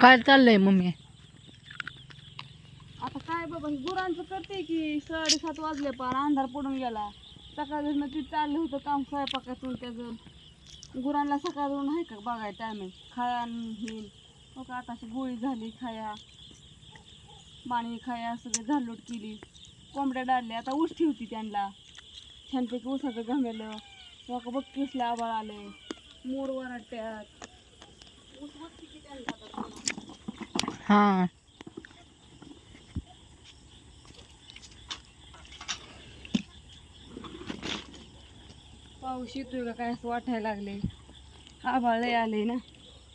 काय चाललंय मम्मी? आता काय बाबा हे गुरांचं करते की साडेसात वाजले पार अंधार पडून गेला. सकाळपासून ते चाललं होतं काम स्वयंपाकातून त्याचं. गुरांना सकाळून आहे का बघाय टायमिंग खाया हे. हो आता अशी गोळी झाली खाया. पाणी खाया सगळे झालोट केली. कोंबड्या डाळल्या आता ऊस ठेवती त्यांना. छानपैकी उसाचं गमेलं का बघ कसलं आबाळ आले मोर वराट्यात ऊस बघते की त्यांना आता पुन्हा. हा. पाऊस येतोय का काय असं वाटायला लागले आभाळ लय आले ना.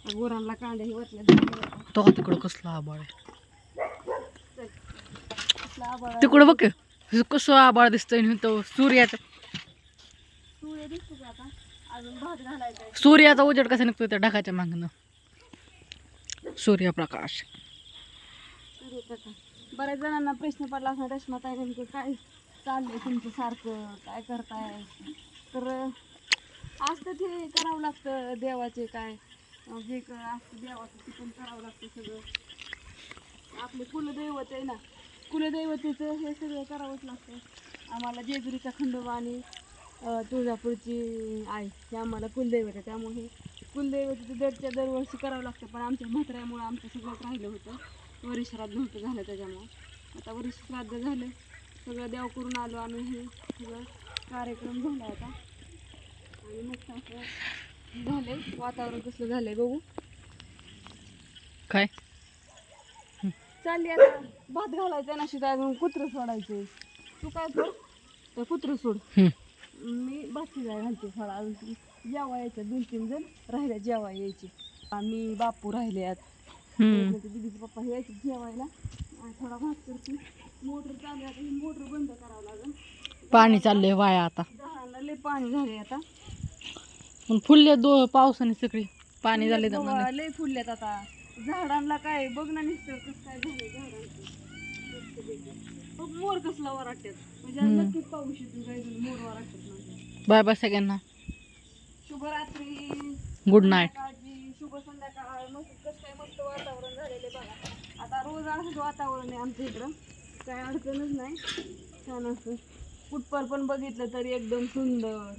गुरांना कांद्याही वाटल्या तो तिकडं कसला आबाळ आहे? कसला आभाळ आलंय. तिकडं बघ कसं आबाळ दिसतंय आणि तो सूर्याचा. सूर्य दिसतो का आता? अजून भात घालायचा आहे. सूर्याचा उजेड कसा निघतोय त्या ढगाच्या मागनं? सूर्यप्रकाश. बऱ्याच जणांना प्रश्न पडला असणार रेश्माताई नेमकं काय चाललंय तुमचं सारखं? काय करताय? तर असतं ते करावं लागतं देवाचे काय? जे क- असतं देवाचं ते पण करावं लागतं सगळं. आपले कुलदैवत आहे ना कुलदैवतेचं हे सगळं करावंच लागतं. आम्हाला जेजुरीचा खंडोबा आणि तुळजापूरची आई हे आम्हाला कुलदैवत आहे. त्यामुळे कुलदैवतेचं दरच्या दरवर्षी करावं लागतं पण आमच्या म्हात्र्यामुळं आमचं सगळंच राहिलं होतं. वरिश्राद्ध नव्हतं झालं त्याच्यामुळं. आता वरिश्राद्ध झालं. सगळं देव करून आलो आम्ही. हे सगळं कार्यक्रम झाला आता. आणि मस्त असं झालंय. वातावरण कसलं झालंय बघू. काय? चालली आता. भात घालायचा ना शिवाय अजून. कुत्रं सोडायचे. तू काय कर? तर कुत्रं सोड. मी भात जाय घालते थोडा अजून जेवा यायचे दोन तीन जण राहिल्या जेवा यायचे. आम्ही बापू राहिले आहेत हम्म. दिदीचे पप्पा हे यायचे जेवायला. थोडा भात करते. मोटर चालू आहे आता मोटर बंद करावं लागेल. पाणी चाललंय वाया आता. झाडाला लय पाणी झाले आता. पण फुलले दो पावसाने सगळी. पाणी झाले बघा, लय फुलल्यात आता. झाडांना काय बघ ना कसं काय झालंय झाडांचं. बघ मोर कसला वराट्यात म्हणजे आज. नक्कीच पाऊस येतो काय झालं मोर वराट्यात म्हणजे. बाय बाय सगळ्यांना. शुभरात्री. गुड नाईट संध्याकाळची शुभ संध्याकाळ मस्त कसं काय मस्त वातावरण झालेलं आहे बघा. आता रोज असंच वातावरण आहे आमच्या इकडं काय अडचणच नाही. छान असं. कुठपर पण बघितलं तरी एकदम सुंदर.